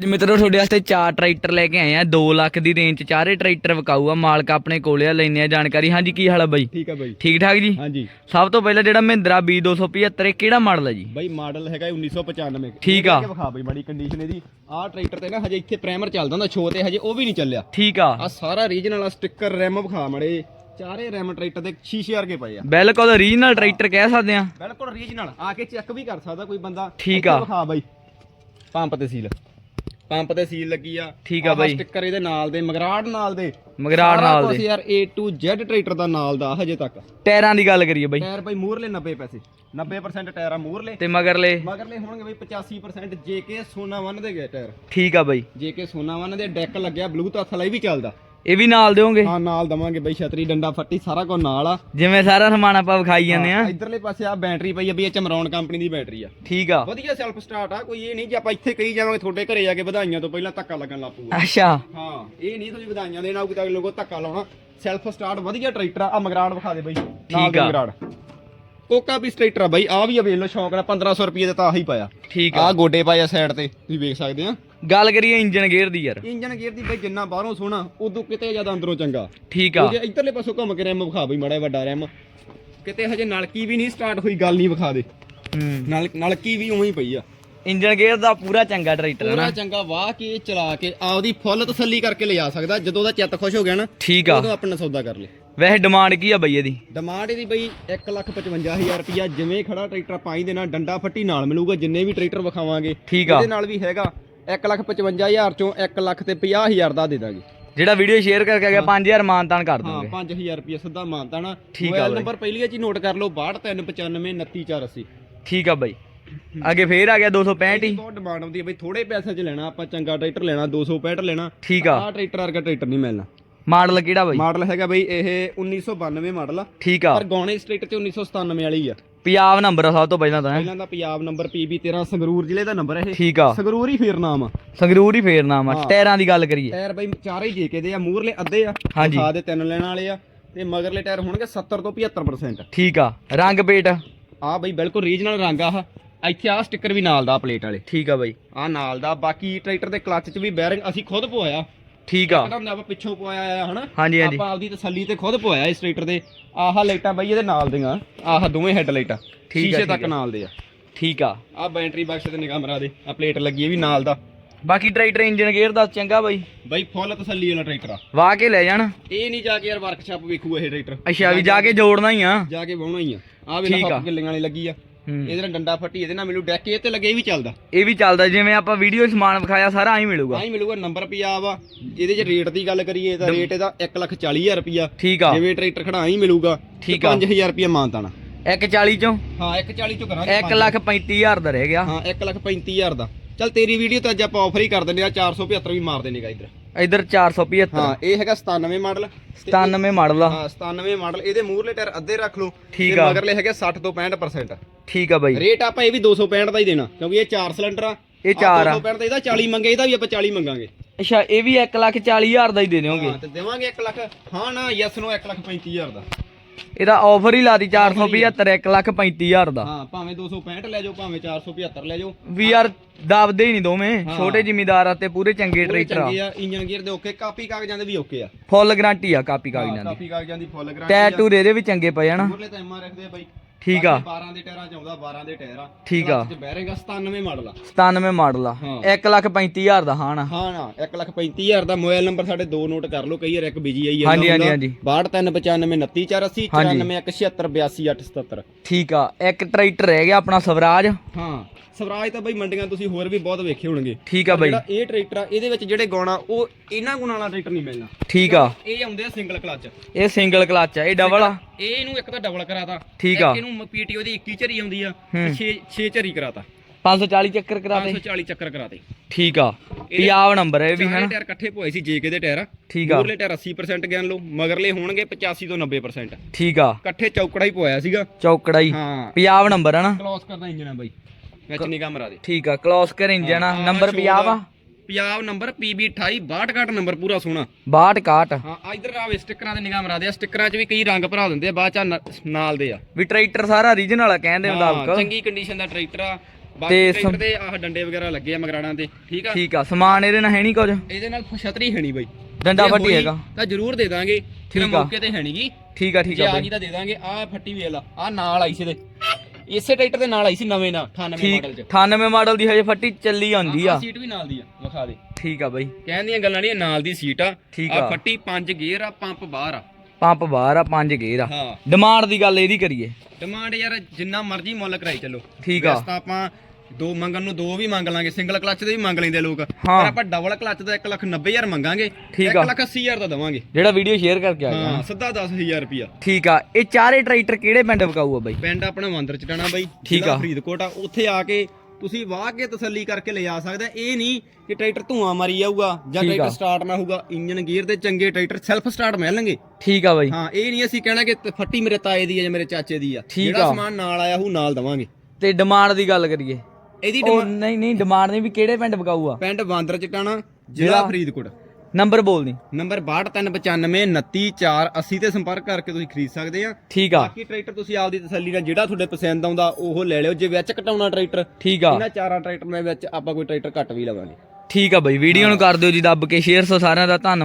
ਮਿੱਤਰੋ ਤੁਹਾਡੇ ਵਾਸਤੇ ਚਾਰ ਟਰੈਕਟਰ ਲੈ ਕੇ ਆਏ ਆ। 2 ਲੱਖ ਦੀ ਰੇਂਜ ਚ ਚਾਰੇ ਟਰੈਕਟਰ ਵਿਕਾਊ ਆ ਮਾਲਕ ਆਪਣੇ ਕੋਲੇ ਆ ਲੈਨੇ ਆ ਜਾਣਕਾਰੀ। ਹਾਂਜੀ ਕੀ ਹਾਲ ਆ ਬਾਈ? ਠੀਕ ਹੈ ਬਾਈ। ਠੀਕ ਠਾਕ ਜੀ? ਹਾਂਜੀ। ਸਭ ਤੋਂ ਪਹਿਲਾਂ ਜਿਹੜਾ ਮਹਿੰਦਰਾ B275 ਇਹ ਕਿਹੜਾ ਮਾਡਲ ਹੈ ਜੀ? ਬਾਈ ਮਾਡਲ ਹੈਗਾ 1995 ਠੀਕ ਆ। ਵਿਖਾ ਬਾਈ ਮਾੜੀ ਕੰਡੀਸ਼ਨ ਇਹਦੀ। ਆਹ ਟਰੈਕਟਰ ਤੇ ਨਾ ਹਜੇ ਇੱਥੇ ਪ੍ਰਾਈਮਰ ਚੱਲਦਾ ਹੁੰਦਾ ਤੇ ਹਜੇ ਉਹ ਵੀ ਨਹੀਂ ਚੱਲਿਆ। ਠੀਕ ਆ। ਆ ਸਾਰਾ ਰੀਜਨਲ ਆ ਸਟicker ਰੈਮ ਵਿਖਾ ਮੜੇ। ਚਾਰੇ ਰੈਮ ਟਰੈਕਟਰ ਦੇ ਸ਼ੀਸ਼ੇ ਵਰਗੇ ਪਏ ਆ। ਬਿਲਕੁਲ ਓਰੀਜਨਲ ਟਰੈਕਟਰ ਕਹਿ ਸਕਦੇ ਆ। ਬਿਲਕੁਲ ਰੀਜਨਲ ਆ ਕੇ ਚੈੱਕ ਵੀ ਕਰ ਸਕਦਾ ਕੋਈ ਬੰਦਾ। ਠੀਕ ਆ। ਵਿਖਾ ਬਾਈ। ਪੰਪ ਤੇ ਸੀਲ ਪੰਪ ਤੇ ਸੀਲ ਲੱਗੀ ਆ। ਠੀਕ ਆ ਬਾਈ। ਸਟicker ਇਹਦੇ ਨਾਲ ਦੇ ਮਗਰਾੜ ਨਾਲ ਦੇ। ਮਗਰਾੜ ਨਾਲ ਦੇ। ਯਾਰ A to Z ਟਰੈਕਟਰ ਦਾ ਨਾਲ ਦਾ ਹਜੇ ਤੱਕ। ਟਾਇਰਾਂ ਦੀ ਗੱਲ ਕਰੀਏ ਬਾਈ। ਟਾਇਰ ਬਾਈ ਮੂਰਲੇ 90 ਪੈਸੇ। 90% ਟਾਇਰ ਆ ਮੂਰਲੇ ਤੇ ਮਗਰਲੇ? ਮਗਰਲੇ ਹੋਣਗੇ ਬਈ 85% JK ਸੋਨਾ ਵਨ ਦੇ ਗਏ ਟਾਇਰ। ਠੀਕ ਆ ਬਾਈ। JK ਸੋਨਾ ਵਨ ਦੇ ਡੈਕ ਲੱਗਿਆ ਬਲੂਟੁੱਥ ਇਹ ਵੀ ਚੱਲਦਾ। ਇਹ ਵੀ ਨਾਲ ਦਿਓਗੇ? ਹਾਂ ਨਾਲ ਦਵਾਂਗੇ ਬਈ ਛਤਰੀ ਡੰਡਾ ਫੱਟੀ ਸਾਰਾ ਕੁਝ ਨਾਲ ਆ। ਜਿਵੇਂ ਸਾਰਾ ਸਮਾਨ ਆਪਾਂ ਵਿਖਾਈ ਜਾਂਦੇ ਆ ਇਧਰਲੇ ਪਾਸੇ ਆ ਬੈਟਰੀ ਪਈ ਆ ਵੀ ਇਹ ਚਮਰੌਨ ਕੰਪਨੀ ਦੀ ਬੈਟਰੀ ਆ। ਠੀਕ ਆ। ਵਧੀਆ ਸੈਲਫ ਸਟਾਰਟ ਆ ਕੋਈ ਇਹ ਨਹੀਂ ਜੇ ਆਪਾਂ ਇੱਥੇ ਕਹੀ ਜਾਵਾਂਗੇ ਤੁਹਾਡੇ ਘਰੇ ਜਾ ਕੇ ਵਧਾਈਆਂ ਤੋਂ ਪਹਿਲਾਂ ਧੱਕਾ ਲੱਗਣ ਲੱਗ ਪਊਗਾ। ਅੱਛਾ। ਹਾਂ ਇਹ ਨਹੀਂ ਤੁਸੀਂ ਵਧਾਈਆਂ ਦੇਣਾ ਕੋਈ ਤਾਂ ਲੋਕੋ ਧੱਕਾ ਲਾਉਣਾ। ਸੈਲਫ ਸਟਾਰਟ ਵਧੀਆ ਟਰੈਕਟਰ ਆ ਮਗਰਾੜ ਵਿਖਾ ਦੇ ਬਈ ਠੀਕ ਆ। ਮਗਰਾੜ। ਕੋਕਾ ਵੀ ਟਰੈਕਟਰ ਆ ਬਈ ਆ ਵੀ ਅਵੇਲ ਲੋ ਸ਼ੌਂਕ ਨਾਲ 1500 ਰੁਪਏ ਦਾ ਤਾਂ ਆਹੀ ਪਾਇਆ। ਠੀਕ ਆ। ਆ ਗੋਡੇ ਪਾਏ ਆ ਸਾਈਡ ਤੇ ਤੁਸੀਂ ਵੇਖ ਸਕਦੇ ਆ। ਗੱਲ ਕਰੀਏ ਇੰਜਨ ਗੇਅਰ ਦੀ ਯਾਰ। ਇੰਜਨ ਗੇਅਰ ਦੀ ਬਈ ਜਿੰਨਾ ਬਾਹਰੋਂ ਸੋਹਣਾ ਉਦੋਂ ਕਿਤੇ ਜ਼ਿਆਦਾ ਅੰਦਰੋਂ ਚੰਗਾ। ਠੀਕ ਆ। ਜੇ ਇੱਧਰਲੇ ਪਾਸੋਂ ਘੁੰਮ ਕੇ ਰੈਮ ਵਿਖਾ ਬਈ ਮੜਾ ਵੱਡਾ ਰੈਮ। ਕਿਤੇ ਹਜੇ ਨਲਕੀ ਵੀ ਨਹੀਂ ਸਟਾਰਟ ਹੋਈ ਗੱਲ ਨਹੀਂ ਵਿਖਾ ਦੇ। ਹੂੰ। ਨਲ ਨਲਕੀ ਵੀ ਉਵੇਂ ਹੀ ਪਈ ਆ। ਇੰਜਨ ਗੇਅਰ ਦਾ ਪੂਰਾ ਚੰਗਾ ਟਰੈਕਟਰ ਹੈ ਪੂਰਾ ਨਾ। ਚੰਗਾ ਵਾਹ ਕੇ ਚਲਾ ਕੇ ਆਪਦੀ ਫੁੱਲ ਤਸੱਲੀ ਕਰਕੇ ਲਿਜਾ ਸਕਦਾ। ਜਦੋਂ ਉਹਦਾ ਚਿੱਤ ਖੁਸ਼ ਹੋ ਗਿਆ ਨਾ ਠੀਕ ਆ। ਉਦੋਂ ਆਪਣਾ ਸੌਦਾ ਕਰ ਲੈ ਵੈਸੇ ਡਿਮਾਂਡ ਕੀ ਆ ਬਈ ਇਹਦੀ? ਡਿਮਾਂਡ ਇਹਦੀ ਬਈ 155000 ਰੁਪਿਆ ਜਿਵੇਂ ਖੜਾ ਟਰੈਕਟਰ ਪਾਈ ਦੇਣਾ ਡੰਡਾ ਫੱਟੀ ਨਾਲ ਮਿਲੂਗਾ ਜਿੰਨੇ ਵੀ ਟਰੈਕਟਰ ਵਿਖਾਵਾਂਗੇ। ਠੀਕ ਆ। ਇਹਦੇ ਨਾਲ ਵੀ ਹੈਗਾ। 155000 ਚੋਂ 1 ਲੱਖ ਤੇ 50000 ਦਾ ਦੇ ਦਾਂਗੇ। ਜਿਹੜਾ ਵੀਡੀਓ ਸ਼ੇਅਰ ਕਰਕੇ ਗਿਆ 5000 ਮਾਨਤਾਨ ਕਰ ਹਾਂ ਦੋਗੇ 5000 ਰੁਪਿਆ ਸਿੱਧਾ ਮਾਨਤਾ ਨਾ ਠੀਕ ਆ ਮੋਬਾਈਲ ਬਾਈ। ਨੰਬਰ ਪਹਿਲੀ ਜੀ ਨੋਟ ਕਰ ਲਓ 6295929480 ਠੀਕ ਆ ਬਾਈ। ਅੱਗੇ ਫੇਰ ਆ ਗਿਆ 265 ਹੀ। ਬਹੁਤ ਡਿਮਾਂਡ ਆਉਂਦੀ ਹੈ ਬਈ ਥੋੜੇ ਪੈਸੇ 'ਚ ਲੈਣਾ ਆਪਾਂ ਚੰਗਾ ਟਰੈਕਟਰ ਲੈਣਾ 265 ਲੈਣਾ। ਠੀਕ ਆ। ਆਹ ਟਰੈਕਟਰ ਵਰਗਾ ਟਰੈਕਟਰ ਨਹੀਂ ਮਿਲਣਾ। ਮਾਡਲ ਕਿਹੜਾ ਬਾਈ? ਮਾਡਲ ਹੈਗਾ ਬਈ ਇਹ 1992 ਮਾਡਲ ਆ। ਠੀਕ ਆ। ਪਰ ਗਾਉਣੇ ਟਰੈਕਟਰ 'ਚ 1997 ਵਾਲੀ ਆ। ਪੰਜਾਬ ਨੰਬਰ ਆ ਸਭ ਤੋਂ ਪਹਿਲਾਂ ਤਾਂ। ਹੈਂ। ਪਹਿਲਾਂ ਦਾ ਪੰਜਾਬ ਨੰਬਰ PB 13 ਸੰਗਰੂਰ ਜ਼ਿਲ੍ਹੇ ਦਾ ਨੰਬਰ ਹੈ ਇਹ। ਠੀਕ ਆ। ਸੰਗਰੂਰ ਹੀ ਫੇਰ ਨਾਮ ਆ। ਸੰਗਰੂਰ ਹੀ ਫੇਰ ਨਾਮ ਆ। ਹਾਂ। ਟਾਇਰਾਂ ਦੀ ਗੱਲ ਕਰੀਏ। ਟਾਇਰ ਬਈ ਚਾਰੇ ਹੀ JK ਦੇ ਆ ਮੂਰਲੇ ਅੱਧੇ ਆ ਹਾਂਜੀ। ਦਿਖਾ ਦੇ ਤਿੰਨ ਲੈਣ ਵਾਲੇ ਆ ਤੇ ਮਗਰਲੇ ਟਾਇਰ ਹੋਣਗੇ 70 ਤੋਂ 75% ਠੀਕ ਆ। ਰੰਗ ਪੇਟ ਆ ਬਈ ਬਿਲਕੁਲ ਰੀਜਨਲ ਰੰਗ ਆ ਆਹ। ਇੱਥੇ ਆ ਸਟicker ਵੀ ਨਾਲ ਦਾ ਪਲੇਟ ਵਾਲੇ। ਠੀਕ ਆ ਬਾਈ। ਆ ਨਾਲ ਦਾ ਬਾਕੀ ਟਰੈਕਟਰ ਦੇ ਕਲੱਚ 'ਚ ਵੀ ਬੈਰਿੰਗ ਅਸੀਂ ਖੁਦ ਪਵਾਇਆ। ਠੀਕ ਆ। ਹੁੰਦਾ ਆਪਾਂ ਪਿੱਛੋਂ ਪਵਾਇਆ ਆ ਹਨਾ? ਹਾਂਜੀ ਹਾਂਜੀ। ਆਪਾਂ ਆਪਦੀ ਤਸੱਲੀ ਤੇ ਖੁਦ ਪਵਾਇਆ ਇਸ ਟਰੈਕਟਰ ਦੇ। ਆਹ ਲਾਈਟਾਂ ਬਈ ਇਹਦੇ ਨਾਲ ਦੀਆਂ। ਆਹ ਦੋਵੇਂ ਹੈੱਡ ਲਾਈਟਾਂ। ਠੀਕ ਆ, ਸ਼ੀਸ਼ੇ ਠੀਕ ਤੱਕ ਆ। ਨਾਲ ਦੇ ਆ। ਠੀਕ ਆ। ਆ ਬੈਟਰੀ ਬਕਸ ਤੇ ਨਿਗਾਹ ਮਰਾ ਦੇ। ਆ ਪਲੇਟ ਲੱਗੀ ਹੈ ਵੀ ਨਾਲ ਦਾ। ਬਾਕੀ ਟਰੈਕਟਰ ਇੰਜਨ ਗੇਅਰ ਦਾ ਚੰਗਾ ਬਾਈ। ਬਈ ਫੁੱਲ ਤਸੱਲੀ ਵਾਲਾ ਟਰੈਕਟਰ ਆ। ਵਾਹ ਕੇ ਲੈ ਜਾਣ। ਇਹ ਨਹੀਂ ਜਾ ਕੇ ਯਾਰ ਵਰਕਸ਼ਾਪ ਵੇਖੂ ਇਹ ਟਰੈਕਟਰ। ਅੱਛਾ ਵੀ ਜਾ ਕੇ ਜੋੜਨਾ ਹੀ ਆ। ਜਾ ਕੇ ਵਾਉਣਾ ਹੀ ਆ। ਆ ਠੀਕ ਵੀ ਆ। ਹੱਥ ਗਿੱਲੀਆਂ ਵਾਲੀ ਲੱਗੀ ਆ। ਇਹਦੇ ਨਾਲ ਡੰਡਾ ਫੱਟੀ ਇਹਦੇ ਨਾਲ ਮਿਲੂ ਡੈਕ ਇਹ ਤੇ ਲੱਗੇ ਵੀ ਚੱਲਦਾ। ਇਹ ਵੀ ਚੱਲਦਾ ਜਿਵੇਂ ਆਪਾਂ ਵੀਡੀਓ ਸਮਾਨ ਵਿਖਾਇਆ ਸਾਰਾ ਆਈ ਮਿਲੂਗਾ। ਆਹੀ ਮਿਲੂਗਾ ਨੰਬਰ ਪਿਆ ਵਾ। ਇਹਦੇ ਚ ਰੇਟ ਦੀ ਗੱਲ ਕਰੀਏ ਤਾਂ ਰੇਟ ਇਹਦਾ 140000 ਰੁਪਿਆ ਠੀਕ ਆ। ਜਿਵੇਂ ਟਰੈਕਟਰ ਖੜਾ ਹੀ ਮਿਲੂਗਾ। ਠੀਕ ਆ। 5000 ਰੁਪਿਆ ਮਾਨਤਾਣਾ 140 ਚੋਂ? ਹਾਂ 140 ਚੋਂ ਕਰਾਂਗੇ 1 ਲੱਖ 35000 ਦਾ ਰਹਿ ਗਿਆ। ਹਾਂ 135000 ਦਾ। ਚੱਲ ਤੇਰੀ ਵੀਡੀਓ ਤਾਂ ਅੱਜ ਆਪਾਂ ਆਫਰ ਹੀ ਕਰ ਦਿੰਦੇ ਆ 475 ਵੀ ਮਾਰ ਦੇਣੇਗਾ ਇੱਧਰ। ਇਧਰ 475 ਹਾਂ ਇਹ ਹੈਗਾ 97 ਮਾਡਲ। 97 ਮਾਡਲ ਆ। ਹਾਂ 97 ਮਾਡਲ। ਇਹਦੇ ਮੂਹਰਲੇ ਟਾਇਰ ਅੱਧੇ ਰੱਖ ਲਓ। ਠੀਕ ਆ। ਮਗਰਲੇ ਹੈਗੇ 60 ਤੋਂ 65% ਠੀਕ ਆ ਬਾਈ। ਰੇਟ ਆਪਾਂ ਇਹ ਵੀ 265 ਦਾ ਹੀ ਦੇਣਾ ਕਿਉਂਕਿ ਇਹ 4 ਸਿਲੰਡਰ ਆ। ਇਹ ਚਾਰ ਆ। 265 ਦਾ ਇਹਦਾ 40 ਮੰਗੇ ਇਹਦਾ ਵੀ ਆਪਾਂ 40 ਮੰਗਾਂਗੇ। ਅੱਛਾ ਇਹ ਵੀ 1 ਲੱਖ 40000 ਦਾ ਹੀ ਦੇ ਦਿਓਗੇ। ਹਾਂ ਤੇ ਦੇਵਾਂਗੇ 1 ਲੱਖ। ਹਾਂ ਨਾ ਯੈਸ ਨੂੰ 1 ਲੱਖ 35000 ਦਾ। ਇਹਦਾ ਆਫਰ ਹੀ ਲਾਤੀ 475 1 ਲੱਖ 35000 ਦਾ। ਹਾਂ ਭਾਵੇਂ 265 ਲੈ ਜਾਓ ਭਾਵੇਂ 475 ਲੈ ਜਾਓ। ਵੀ ਯਾਰ ਦਬਦੇ ਹੀ ਨਹੀਂ ਦੋਵੇਂ। ਛੋਟੇ ਜ਼ਿਮੀਦਾਰ ਆ ਤੇ ਪੂਰੇ ਚੰਗੇ ਟਰੈਕਟਰ ਆ। ਇੰਜਨ ਗੇਅਰ ਦੇ ਓਕੇ ਕਾਪੀ ਕਾਗਜ਼ਾਂ ਦੇ ਵੀ ਓਕੇ ਆ। ਫੁੱਲ ਗਾਰੰਟੀ ਆ ਕਾਪੀ ਕਾਗਜ਼ਾਂ ਦੀ। ਕਾਪੀ ਕਾਗਜ਼ਾਂ ਦੀ ਫੁੱਲ ਗਾਰੰਟੀ ਟਾਇਰ ਟੂਰ ਇਹਦੇ ਵੀ ਚੰਗੇ ਪਏ ਆ ਨਾ। ਮੂਹਰਲੇ ਤਾਂ ਐਮਆਰ ਰੱਖਦੇ ਆ ਬਾਈ। ਠੀਕ ਆ। 12 ਦੇ ਟਾਇਰਾਂ ਚ ਆਉਂਦਾ 12 ਦੇ ਟਾਇਰ ਆ। ਠੀਕ ਆ। ਤੇ ਬੈਰਿੰਗ 97 ਮਾਡਲ ਆ। 97 ਮਾਡਲ ਆ। ਹਾਂ। 1 ਲੱਖ 35000 ਦਾ ਹਾਂ ਨਾ ਹਾਂ ਨਾ 1 ਲੱਖ 35000 ਦਾ। ਮੋਬਾਈਲ ਨੰਬਰ ਸਾਡੇ ਦੋ ਨੋਟ ਕਰ ਲਓ ਕਈ ਵਾਰ ਇੱਕ ਬਿਜ਼ੀ ਆਈ ਹਾਂਜੀ, ਹਾਂਜੀ, ਹਾਂਜੀ। 6295929480 ਹਾਂਜੀ। 9417822877 ਠੀਕ ਆ। ਇੱਕ ਟਰੈਕਟਰ ਰਹਿ ਗਿਆ ਆਪਣਾ ਸਵਰਾਜ। ਹਾਂ। ਸਵਰਾਜ ਤਾਂ ਬਈ ਮੰਡੀਆਂ ਤੁਸੀਂ ਹੋਰ ਵੀ ਬਹੁਤ ਵੇਖੇ ਹੋਣਗੇ। ਠੀਕ ਆ ਬਾਈ। ਜਿਹੜਾ ਇਹ ਟਰੈਕਟਰ ਆ ਇਹਦੇ ਵਿੱਚ ਜਿਹੜੇ ਗਾਉਣਾ ਉਹ ਇਹਨਾਂ ਗੁਣਾਂ ਵਾਲਾ ਟਰੈਕਟਰ ਨਹੀਂ ਮਿਲਣਾ। ਠੀਕ ਆ। ਇਹ ਆਉਂਦੇ ਆ ਸਿੰਗਲ ਕਲਚ ਇਹ ਸਿੰਗਲ ਕਲਚ ਆ ਇਹ ਡਬਲ ਆ। ਇਹ ਇਹਨੂੰ ਇੱਕ ਤਾਂ ਡਬਲ ਕਰਾਤਾ। ਠੀਕ ਆ। ਇੱਕ ਇਹਨੂੰ ਪੀਟੀਓ ਦੀ 21 ਝਰੀ ਆਉਂਦੀ ਆ ਹੂੰ। 6 6 ਝਰੀ ਕਰਾਤਾ। 540 ਚੱਕਰ ਕਰਾ ਦੇ 540 ਚੱਕਰ ਕਰਾਤੇ। ਠੀਕ ਆ। ਪੰਜਾਬ ਨੰਬਰ ਹੈ ਇਹ ਵੀ ਹਨਾ? ਟਾਇਰ ਇਕੱਠੇ ਪੋਏ ਸੀ ਜੇਕੇ ਦੇ ਟਾਇਰ। ਠੀਕ ਆ। ਮੂਰਲੇ ਟਾਇਰ 80% ਗਿਣ ਲਓ ਮਗਰਲੇ ਹੋਣਗੇ 85 ਤੋਂ 90% ਠੀਕ ਆ। ਇਕੱਠੇ ਚੌਕੜਾ ਹੀ ਪੋਇਆ ਸੀਗਾ। ਚੌਕੜਾ ਹੀ। ਹਾਂ ਪੰਜਾਬ ਨੰਬਰ ਹਨਾ ਕਲੋਸ ਕਰਦਾ ਇੰਜਨ ਆ ਬਾਈ। ਵਿੱਚ ਨਿਗਾਹ ਮਰਾ ਦੇ। ਠੀਕ ਆ ਕਲੋਸਕਰ ਇੰਜਨ ਆ। ਹਾਂ, ਨੰਬਰ ਪੰਜਾਬ ਦਾ। ਆ ਪੰਜਾਬ ਨੰਬਰ PB 28 62 ਨੰਬਰ ਪੂਰਾ ਸੋਹਣਾ। 62 61 ਹਾਂ ਆ ਇਧਰ ਆਵੇ ਸਟickਰਾਂ ਦੇ ਨਿਗਾਹ ਮਰਾ ਦੇ ਆ। ਸਟickਰਾਂ 'ਚ ਵੀ ਕਈ ਰੰਗ ਭਰਾ ਦਿੰਦੇ ਆ ਬਾਅਦ ਚ ਨਾਲ ਦੇ ਆ। ਵੀ ਟਰੈਕਟਰ ਸਾਰਾ ਰੀਜਨਲ ਆ ਕਹਿੰਦੇ ਹਾਂ, ਮੁਤਾਬਕ। ਚੰਗੀ ਕੰਡੀਸ਼ਨ ਦਾ ਟਰੈਕਟਰ ਆ। ਬਾਕੀ ਤੇ ਟਰੈਕਟਰ ਦੇ ਆਹ ਡੰਡੇ ਵਗੈਰਾ ਲੱਗੇ ਆ ਮਗਰਾੜਾਂ ਤੇ ਠੀਕ ਆ? ਠੀਕ ਆ ਸਮਾਨ ਇਹਦੇ ਨਾਲ ਹੈ ਨਹੀਂ ਕੁਝ? ਇਹਦੇ ਨਾਲ ਛਤਰੀ ਹੈ ਨਹੀਂ ਬਾਈ। ਡੰਡਾ ਜੇ ਫੱਟੀ ਹੋਈ ਹੈਗਾ। ਤਾਂ ਜ਼ਰੂਰ ਦੇ ਦਾਂਗੇ। ਠੀਕ ਆ। ਮੌਕੇ ਤੇ ਹੈ ਨਹੀਂਗੀ ਠੀਕ ਆ ਠੀਕ ਜੇ ਆ ਆ ਬਾਈ। ਗਈ ਤਾਂ ਦੇ ਦਾਂਗੇ। ਆਹ ਫੱਟੀ ਵੇਖ ਲਾ ਆਹ ਨਾਲ ਆਈ ਸੀ ਇਹਦੇ ਇਸੇ ਟਰੈਕਟਰ ਦੇ ਨਾਲ ਆਈ ਸੀ ਨਵੇਂ ਨਾਲ 98 ਠੀਕ ਮਾਡਲ ਚ। 98 ਮਾਡਲ ਦੀ ਹਜੇ ਫੱਟੀ ਚੱਲੀ ਆਉਂਦੀ ਆ। ਸੀਟ ਵੀ ਨਾਲ ਦੀ ਆ ਵਿਖਾ ਦੇ। ਠੀਕ ਆ ਬਾਈ। ਕਹਿਣ ਦੀਆਂ ਗੱਲਾਂ ਨਹੀਂ ਇਹ ਨਾਲ ਦੀ ਸੀਟ ਆ। ਠੀਕ ਆ। ਫੱਟੀ ਪੰਜ ਗੇਅਰ ਆ ਪੰਪ ਬਾਹਰ ਆ। ਪੰਪ ਬਾਹਰ ਆ 5 ਗੇਅਰ ਆ। ਹਾਂ। ਡਿਮਾਂਡ ਦੀ ਗੱਲ ਇਹਦੀ ਕਰੀਏ। ਡਿਮਾਂਡ ਯਾਰ ਜਿੰਨਾ ਮਰਜ਼ੀ ਮੁੱਲ ਕਰਾਈ ਚੱਲੋ। ਠੀਕ ਆ। ਵੈਸੇ ਤਾਂ ਆਪਾਂ ਦੋ ਮੰਗਣ ਨੂੰ ਦੋ ਵੀ ਮੰਗ ਲਾਂਗੇ ਸਿੰਗਲ ਕਲੱਚ ਦੇ ਵੀ ਮੰਗ ਲੈਂਦੇ ਲੋਕ। ਹਾਂ। ਪਰ ਆਪਾਂ ਡਬਲ ਕਲੱਚ ਦਾ 1 ਲੱਖ 90 ਹਜ਼ਾਰ ਮੰਗਾਂਗੇ ਠੀਕ ਆ। 1 ਲੱਖ 80 ਹਜ਼ਾਰ ਦਾ ਦਵਾਂਗੇ। ਜਿਹੜਾ ਵੀਡੀਓ ਸ਼ੇਅਰ ਕਰਕੇ ਆ ਗਿਆ। ਹਾਂ ਸਿੱਧਾ 10000 ਰੁਪਿਆ ਠੀਕ ਆ। ਇਹ ਚਾਰੇ ਟਰੈਕਟਰ ਕਿਹੜੇ ਪਿੰਡ ਵਿਕਾਊ ਆ ਬਾਈ? ਪਿੰਡ ਆਪਣਾ ਮੰਦਰ ਚਟਾਣਾ ਬਾਈ ਜ਼ਿਲ੍ਹਾ ਆ। ਫਰੀਦਕੋਟ ਆ। ਉੱਥੇ ਆ ਕੇ ਤੁਸੀਂ ਵਾਹ ਕੇ ਤਸੱਲੀ ਕਰਕੇ ਲਿਜਾ ਸਕਦੇ। ਇਹ ਨਹੀਂ ਕਿ ਟਰੈਕਟਰ ਧੂਆਂ ਮਾਰੀ ਜਾਊਗਾ ਜਾਂ ਠੀਕ ਆ। ਟਰੈਕਟਰ ਸਟਾਰਟ ਨਾ ਹੋਊਗਾ। ਇੰਜਨ ਗੀਅਰ ਦੇ ਚੰਗੇ ਟਰੈਕਟਰ ਸੈਲਫ ਸਟਾਰਟ ਮਿਲਣਗੇ। ਠੀਕ ਆ ਬਾਈ। ਹਾਂ ਇਹ ਨਹੀਂ ਅਸੀਂ ਕਹਿਣਾ ਕਿ ਤ- ਫੱਟੀ ਮੇਰੇ ਤਾਏ ਦੀ ਹੈ ਜਾਂ ਮੇਰੇ ਚਾਚੇ ਦੀ ਆ। ਠੀਕ ਜਿਹੜਾ ਆ। ਸਮਾਨ ਨਾਲ ਆਇਆ ਉਹ ਨਾਲ ਦਵਾਂਗੇ। ਤੇ ਡਿਮਾਂਡ ਦੀ ਗੱਲ ਕਰੀਏ। ਇਹਦੀ ਉਹ ਨਹੀਂ ਨਹੀਂ ਡਿਮਾਂਡ ਨਹੀਂ ਵੀ ਕਿਹੜੇ ਪਿੰਡ ਵਿਕਾਊ ਆ ਪਿੰਡ ਬਾਂਦਰ ਚਟਾਣਾ ਜ਼ਿਲ੍ਹਾ? ਜ਼ਿਲ੍ਹਾ ਫਰੀਦਕੋਟ। ਨੰਬਰ ਬੋਲ ਦੀ। ਨੰਬਰ 6295 29480 ਤੇ ਸੰਪਰਕ ਕਰਕੇ ਤੁਸੀਂ ਖਰੀਦ ਸਕਦੇ ਆ। ਠੀਕ ਆ। ਬਾਕੀ ਟਰੈਕਟਰ ਤੁਸੀਂ ਆਪਦੀ ਤਸੱਲੀ ਨਾਲ ਜਿਹੜਾ ਤੁਹਾਡੇ ਪਸੰਦ ਆਉਂਦਾ ਉਹ ਲੈ ਲਿਓ। ਜੇ ਵਿੱਚ ਘਟਾਉਣਾ ਟਰੈਕਟਰ ਠੀਕ ਆ। ਇਹਨਾਂ ਚਾਰਾਂ ਟਰੈਕਟਰ ਦੇ ਵਿੱਚ ਆਪਾਂ ਕੋਈ ਟਰੈਕਟਰ ਘੱਟ ਵੀ ਲਵਾਂਗੇ। ਠੀਕ ਆ ਬਾਈ ਵੀਡੀਓ ਨੂੰ ਕਰ ਦਿਓ ਜੀ ਦੱਬ ਕੇ ਸ਼ੇਅਰ ਸੋ ਸਾਰਿਆਂ ਦਾ ਧੰਨਵਾਦ।